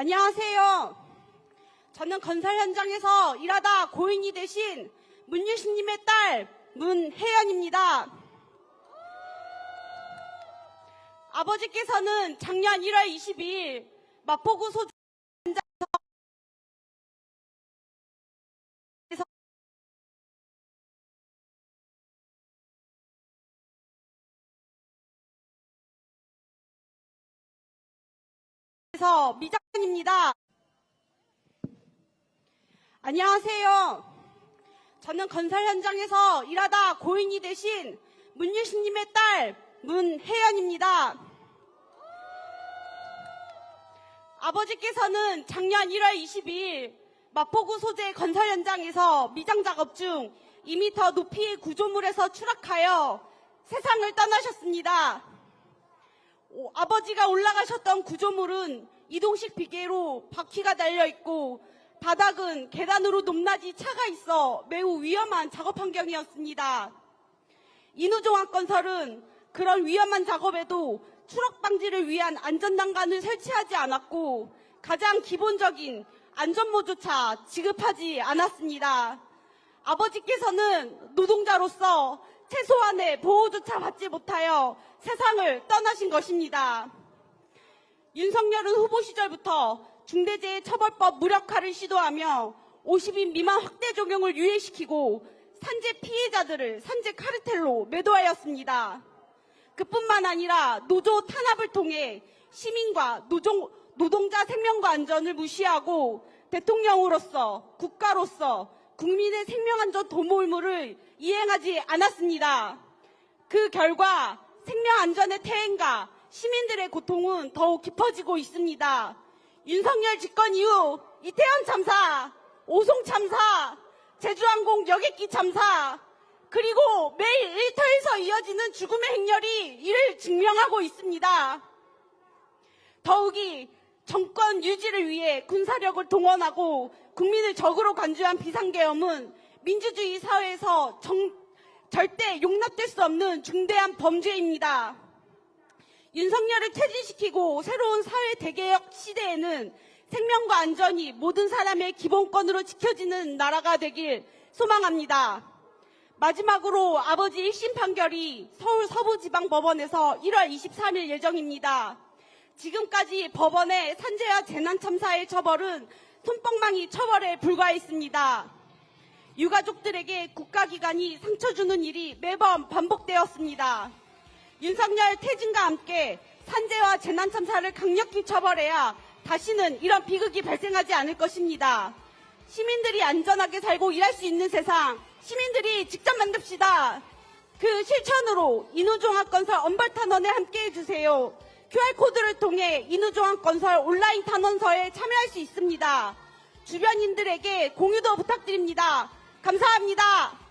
안녕하세요. 저는 건설 현장에서 일하다 고인이 되신 문유신님의 딸 문혜연입니다. 아버지께서는 작년 1월 22일 마포구 소재 에서 미장입니다. 안녕하세요. 저는 건설 현장에서 일하다 고인이 되신 문유신님의 딸 문혜연입니다. 아버지께서는 작년 1월 22일 마포구 소재 건설 현장에서 미장 작업 중 2m 높이의 구조물에서 추락하여 세상을 떠나셨습니다. 오, 아버지가 올라가셨던 구조물은 이동식 비계로 바퀴가 달려 있고 바닥은 계단으로 높낮이 차가 있어 매우 위험한 작업 환경이었습니다. 인후종합 건설은 그런 위험한 작업에도 추락 방지를 위한 안전난간을 설치하지 않았고 가장 기본적인 안전모조차 지급하지 않았습니다. 아버지께서는 노동자로서 최소한의 보호조차 받지 못하여 세상을 떠나신 것입니다. 윤석열은 후보 시절부터 중대재해처벌법 무력화를 시도하며 50인 미만 확대 적용을 유예시키고 산재 피해자들을 산재 카르텔로 매도하였습니다. 그뿐만 아니라 노조 탄압을 통해 시민과 노종, 노동자 생명과 안전을 무시하고 대통령으로서 국가로서 국민의 생명안전 도모의무를 이행하지 않았습니다. 그 결과 생명안전의 태행과 시민들의 고통은 더욱 깊어지고 있습니다. 윤석열 집권 이후 이태원 참사, 오송 참사, 제주항공 여객기 참사, 그리고 매일 일터에서 이어지는 죽음의 행렬이 이를 증명하고 있습니다. 더욱이 정권 유지를 위해 군사력을 동원하고 국민을 적으로 간주한 비상계엄은 민주주의 사회에서 정- 절대 용납될 수 없는 중대한 범죄입니다. 윤석열을 퇴진시키고 새로운 사회 대개혁 시대에는 생명과 안전이 모든 사람의 기본권으로 지켜지는 나라가 되길 소망합니다. 마지막으로 아버지 1심 판결이 서울 서부지방법원에서 1월 23일 예정입니다. 지금까지 법원의 산재와 재난참사의 처벌은 손방망이 처벌에 불과했습니다. 유가족들에게 국가기관이 상처 주는 일이 매번 반복되었습니다. 윤석열 퇴진과 함께 산재와 재난참사를 강력히 처벌해야 다시는 이런 비극이 발생하지 않을 것입니다. 시민들이 안전하게 살고 일할 수 있는 세상, 시민들이 직접 만듭시다. 그 실천으로 인후종합건설 언발탄원에 함께 해 주세요. QR코드를 통해 인후종합건설 온라인 탄원서에 참여할 수 있습니다. 주변인들에게 공유도 부탁드립니다. 감사합니다.